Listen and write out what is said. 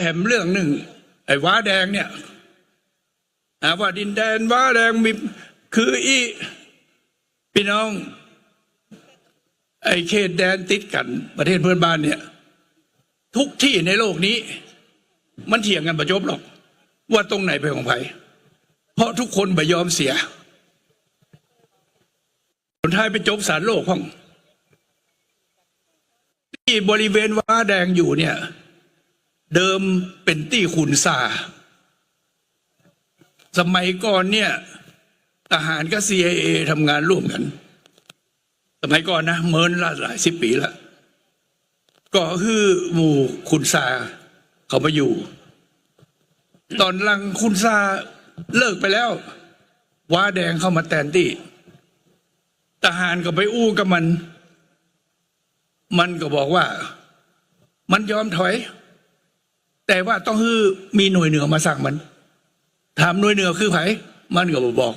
แหมเรื่องหนึ่ง ไอ้ว้าแดงเนี่ยหาว่าดินแดนว้าแดงมีคืออีพี่น้อง ไอ้เขตแดนติดกัน ประเทศเพื่อนบ้านเนี่ย ทุกที่ในโลกนี้ มันเถียงกันประจบหรอก ว่าตรงไหนเป็นของใครเพราะทุกคนไม่ยอมเสียคนไทยไปจบสารโลกห้องที่บริเวณว้าแดงอยู่เนี่ย เดิมเป็นตี้ขุนซาสมัยก่อนเนี่ยทหารกับ CIA ทำงานร่วมกัน สมัยก่อนนะเมินละหลายสิบปีแล้วก็คือหมู่ขุนซาเขามาอยู่ ตอนหลังขุนซาเลิกไปแล้วว้าแดงเข้ามาแทนที่ทหารก็ไปอู้กับมัน มันก็บอกว่า มันยอมถอย แต่ว่าต้องคือมีหน่วยเหนือมาสั่งมันถามหน่วยเหนือคือไผมันก็บบอก